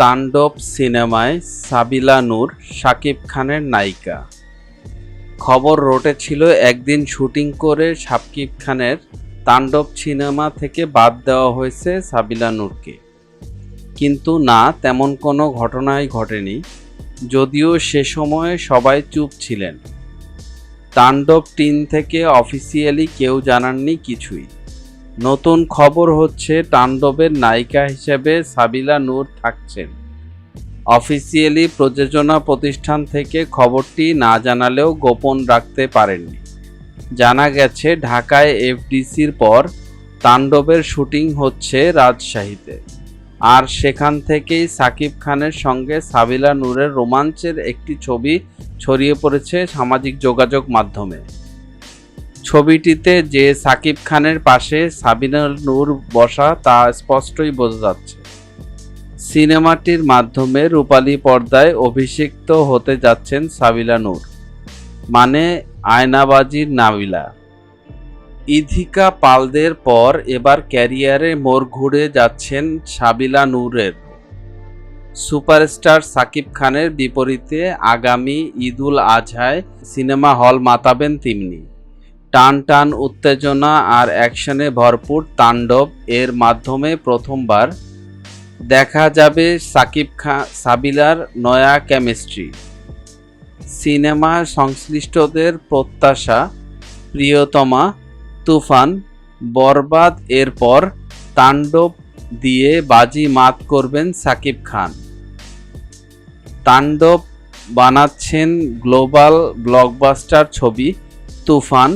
তাণ্ডব সিনেমায় সাবিলা নূর, শাকিব খানের নায়িকা। খবর রোটে ছিল একদিন শুটিং করে শাকিব খানের তাণ্ডব সিনেমা থেকে বাদ দেওয়া হয়েছে সাবিলা নূরকে। কিন্তু না, তেমন কোনো ঘটনাই ঘটেনি, যদিও সে সময়ে সবাই চুপ ছিলেন। তাণ্ডব টিম থেকে অফিসিয়ালি কেউ জানাননি কিছুই। নতুন খবর হচ্ছে, তাণ্ডবের নায়িকা হিসেবে সাবিলা নূর থাকছেন। অফিসিয়ালি প্রযোজনা প্রতিষ্ঠান থেকে খবরটি না জানালেও গোপন রাখতে পারেননি। জানা গেছে, ঢাকায় এফডিসির পর তাণ্ডবের শুটিং হচ্ছে রাজশাহীতে। আর সেখান থেকেই সাকিব খানের সঙ্গে সাবিলা নূরের রোমাঞ্চের একটি ছবি ছড়িয়ে পড়েছে সামাজিক যোগাযোগ মাধ্যমে। ছবিটিতে যে সাকিব খানের পাশে সাবিনা নূর বসা তা স্পষ্টই বোঝা যাচ্ছে। সিনেমাটির মাধ্যমে রূপালী পর্দায় অভিষিক্ত হতে যাচ্ছেন সাবিলা নূর মানে আয়নাবাজির নাবিলা। ইধিকা পালদের পর এবার ক্যারিয়ারে মোড় ঘুরে যাচ্ছেন সাবিলা নূরের। সুপারস্টার সাকিব খানের বিপরীতে আগামী ঈদুল আজহায় সিনেমা হল মাতাবেন তিমনি টান টান উত্তেজনা আর অ্যাকশনে ভরপুর তাণ্ডব এর মাধ্যমে প্রথমবার। দেখা যাবে সাকিব খান সাবিলার নয়া কেমিস্ট্রি। সিনেমা সংশ্লিষ্টদের প্রত্যাশা, প্রিয়তমা, তুফান, বরবাদ এরপর তাণ্ডব দিয়ে বাজি মাত করবেন সাকিব খান। তাণ্ডব বানাচ্ছেন গ্লোবাল ব্লকবাস্টার ছবি তুফান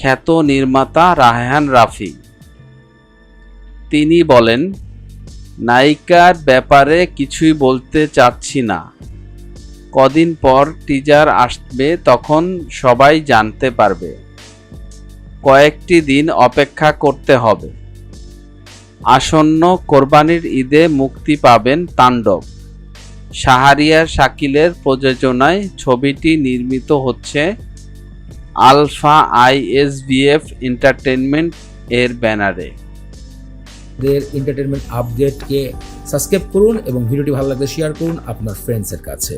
খ্যাত নির্মাতা রায়হান রাফি। তিনি বলেন, নায়িকার ব্যাপারে কিছুই বলতে চাচ্ছি না। কদিন পর টিজার আসবে, তখন সবাই জানতে পারবে। কয়েকটি দিন অপেক্ষা করতে হবে। আসন্ন কোরবানির ঈদে মুক্তি পাবেন তাণ্ডব। শাহারিয়ার শাকিলের প্রযোজনায় ছবিটি নির্মিত হচ্ছে আলফা আইএসবিএফ এন্টারটেনমেন্ট এর ব্যানারে। দের এন্টারটেনমেন্ট আপডেটকে সাবস্ক্রাইব করুন এবং ভিডিওটি ভালো লাগলে শেয়ার করুন আপনার ফ্রেন্ডসের কাছে।